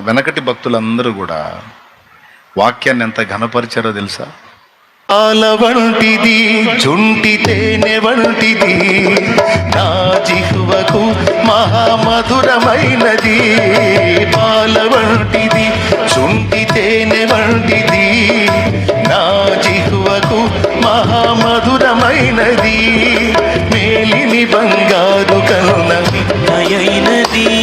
వెనకటి భక్తులందరూ కూడా వాక్యాన్ని ఎంత ఘనపరిచారో తెలుసా? పాల వంటిది జుంటి తేనె వంటిది నా జిహ్వకు మహామధురమైనది. పాల వంటిది జుంటి తేనె వంటిది నా జిహ్వకు మహామధురమైనది. మేలిమి బంగారు కరుణ మిన్నయైనది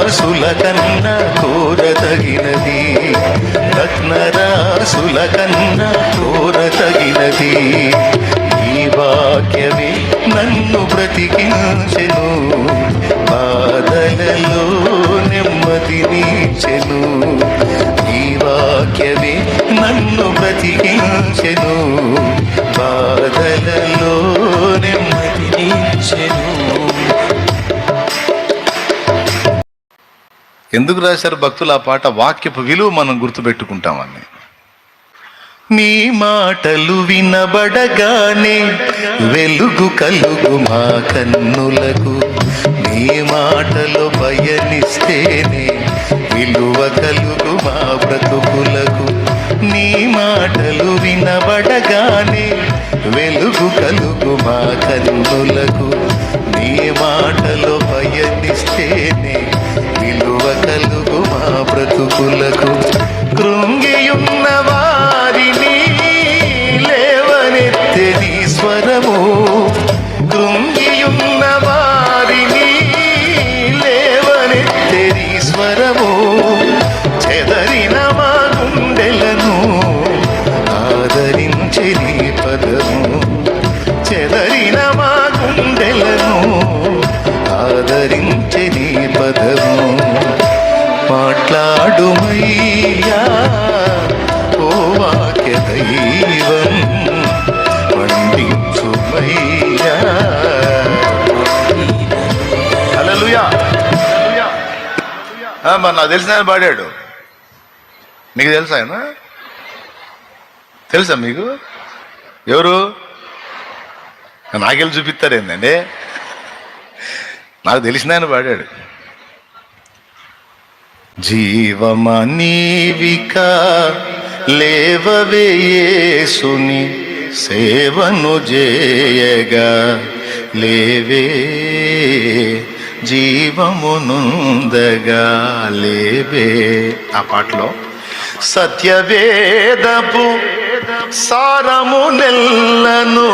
రత్నరాసుల కన్న కోరతగినది రత్నరాసుల కన్న కోరతగినది ఈ వాక్యమే నన్ను బ్రతికించెను. బాధలలో నెమ్మదినిచెను ఈ వాక్యమే నన్ను బ్రతికించెను. బాధలలో ఎందుకు రాశారు భక్తులు ఆ పాట? వాక్యపు విలువ మనం గుర్తుపెట్టుకుంటామని నీ మాటలు వినబడగానే వెలుగు కలుగు మా కన్నులకు. నీ మాటలు భయనిస్తేనే విలువ కలుగు మా బ్రతుకులకు. నీ మాటలు వినబడగానే వెలుగు కలుగు మా కన్నులకు. మరి నాకు తెలిసిన ఆయన పాడాడు. మీకు తెలుసా ఆయన? తెలుసా మీకు? ఎవరు? నాకెళ్ళి చూపిస్తారు ఏంటండి నాకు తెలిసిన ఆయన పాడాడు. జీవమా నీవిక లేవవేయేసుని సేవను చేయగా లేవే జీవమునుందగా లేవే ఆ పాటలో సత్యవేదపు సారము నెల్లను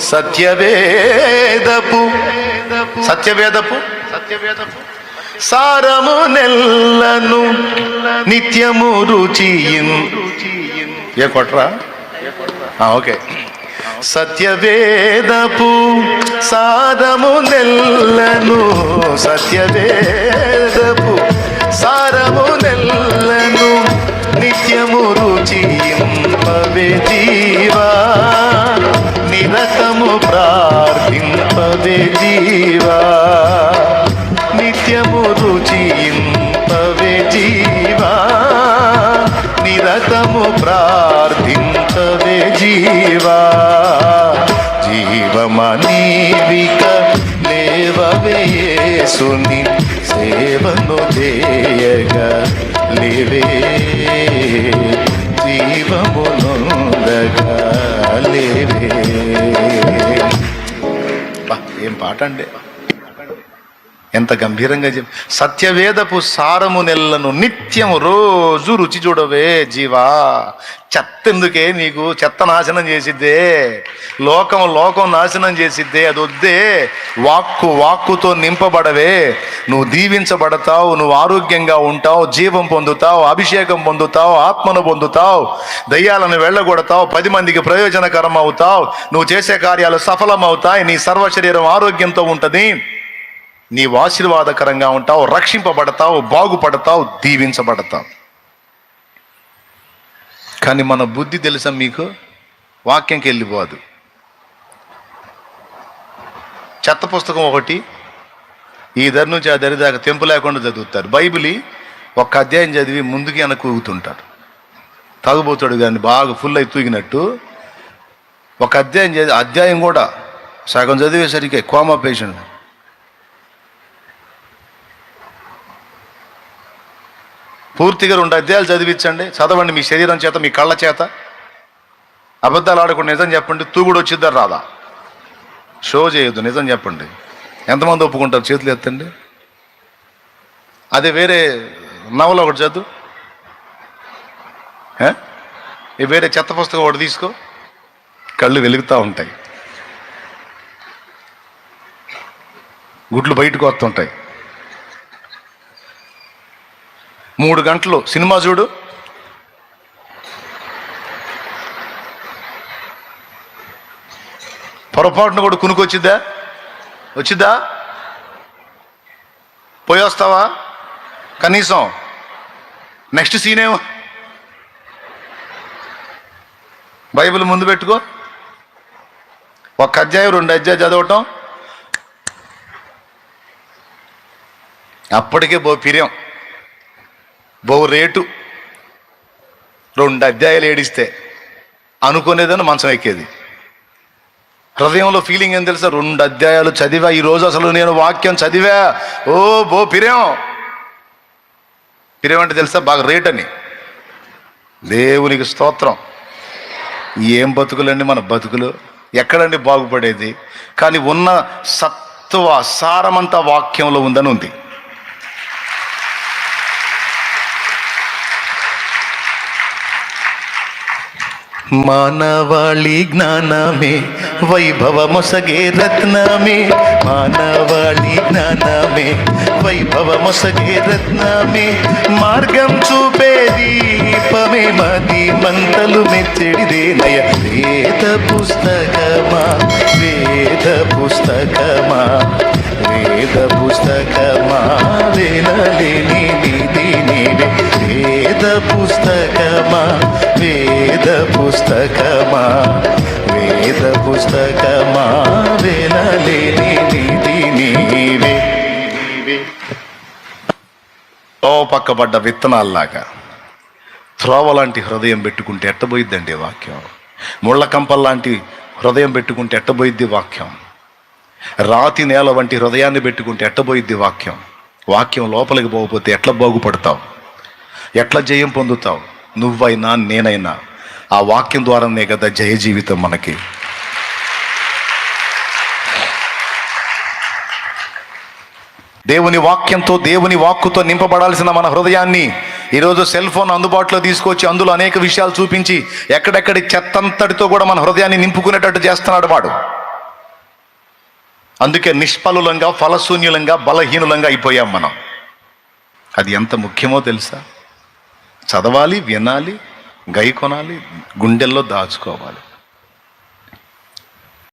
సత్యవేదపు సత్యవేదపు సత్యవేదపు సారము నెల్లను నిత్యము రుచియిన్. ఏ కొట్రా? ఓకే. సత్యవేదపు సారము నెల్లను సత్యవేదపు సారము నెల్లను నిత్యము రుచియింపవే జీవా. నిరతము ప్రార్థింపవే జీవా. నిత్యము రుచియింపవే జీవా. నిరతము ప్రార్థించవే జీవా. జీవమనీవిక లేవవేసుని సేవను చేయగా లేవే. జీవమునుందగా లేవే. ఏం పాట అండి? ఎంత గంభీరంగా చెప్ సత్యవేదపు సారము నెల్లను నిత్యం రోజు రుచి చూడవే జీవా. చెత్త ఎందుకే నీకు చెత్త నాశనం చేసిద్దే. లోకం లోకం నాశనం చేసిద్దే. అది వద్దే. వాక్కు వాక్కుతో నింపబడవే. నువ్వు దీవించబడతావు నువ్వు ఆరోగ్యంగా ఉంటావు జీవం పొందుతావు అభిషేకం పొందుతావు ఆత్మను పొందుతావు దయ్యాలను వెళ్ళగొడతావు పది మందికి ప్రయోజనకరం అవుతావు నువ్వు చేసే కార్యాలు సఫలమవుతాయి నీ సర్వ శరీరం ఆరోగ్యంతో ఉంటుంది. నీవు ఆశీర్వాదకరంగా ఉంటావు రక్షింపబడతావు బాగుపడతావు దీవించబడతావు. కానీ మన బుద్ధి తెలుసా మీకు? వాక్యంకి వెళ్ళిపోదు. చెత్త పుస్తకం ఒకటి ఈ దరి నుంచి ఆ దరి దాకా తెంపు లేకుండా చదువుతారు. బైబిలి ఒక్క అధ్యాయం చదివి ముందుకి వెనక్కి ఊగుతుంటారు తాగుబోతాడు కానీ బాగా ఫుల్ అయి తూగినట్టు ఒక అధ్యాయం చదివి అధ్యాయం కూడా సగం చదివేసరికి కోమా పేషెంట్ పూర్తిగా రెండు అధ్యాయాలు చదివించండి. చదవండి మీ శరీరం చేత మీ కళ్ళ చేత. అబద్ధాలు ఆడకుండా నిజం చెప్పండి తూగుడు వచ్చిద్దా రాదా? షో చేయొద్దు నిజం చెప్పండి. ఎంతమంది ఒప్పుకుంటారు చేతులు ఎత్తండి? అదే వేరే నవల ఒకటి చదువు. ఏ? ఈ వేరే చెత్త పుస్తకం ఒకటి తీసుకో. కళ్ళు వెలుగుతూ ఉంటాయి. గుడ్లు బయటకు వస్తుంటాయి. మూడు గంటలు. సినిమా చూడు. పొరపాటున కూడా కునుకొచ్చిద్దా? వచ్చిద్దా? పోయి వస్తావా కనీసం నెక్స్ట్ సీన్ ఏమో బైబిల్ ముందు పెట్టుకో. ఒక అధ్యాయం రెండు అధ్యాయం చదవటం. అప్పటికే బో పిర్యం బో రేటు రెండు అధ్యాయాలు ఏడిస్తే అనుకునేదని మంచం ఎక్కేది. హృదయంలో ఫీలింగ్ ఏం తెలుసా? రెండు అధ్యాయాలు చదివా ఈ రోజు అసలు నేను వాక్యం చదివా? ఓ బో ప్రియం ప్రియం అంటే తెలుసా? బాగా రేట్ అని. దేవునికి స్తోత్రం. ఏం బతుకులండి మన బతుకులు? ఎక్కడండి బాగుపడేది? కానీ ఉన్న సత్వ సారమంతా వాక్యంలో ఉందని ఉంది. మానవాళి జ్ఞానమే వైభవమొసగే రత్నమే. మానవాళి జ్ఞానమే వైభవమొసగే రత్నమే. మార్గం చూపే దీపమే మది మంతలు మెచ్చడిదేనయ వేద పుస్తకమా వేద పుస్తకమా. వేద పుస్తకమా వేలలేని నిధి వేద పుస్తకమా? వేద పుస్తకమా? వేద పుస్తకమా వేలలేని నిధి ఓ పక్కబడ్డ విత్తనాల్లాగా త్రోవ లాంటి హృదయం పెట్టుకుంటే ఎట్టబోయిద్దండి వాక్యం? ముళ్ళ కంపల్లాంటి హృదయం పెట్టుకుంటే ఎట్టబోయిద్ది వాక్యం? రాతి నేల వంటి హృదయాన్ని పెట్టుకుంటే ఎట్టబోయిద్ది వాక్యం? వాక్యం లోపలికి పోకపోతే ఎట్లా బాగుపడతావు? ఎట్లా జయం పొందుతావు? నువ్వైనా నేనైనా. ఆ వాక్యం ద్వారానే కదా జయ జీవితం మనకి. దేవుని వాక్యంతో దేవుని వాక్కుతో నింపబడాల్సిన మన హృదయాన్ని ఈరోజు సెల్ ఫోన్ అందుబాటులో తీసుకొచ్చి అందులో అనేక విషయాలు చూపించి ఎక్కడెక్కడి చెత్తంతటితో కూడా మన హృదయాన్ని నింపుకునేటట్టు చేస్తున్నాడు వాడు. అందుకే నిష్ఫలులంగా ఫలశూన్యులంగా బలహీనులంగా అయిపోయాం మనం. అది ఎంత ముఖ్యమో తెలుసా? చదవాలి వినాలి గై కొనాలి గుండెల్లో దాచుకోవాలి.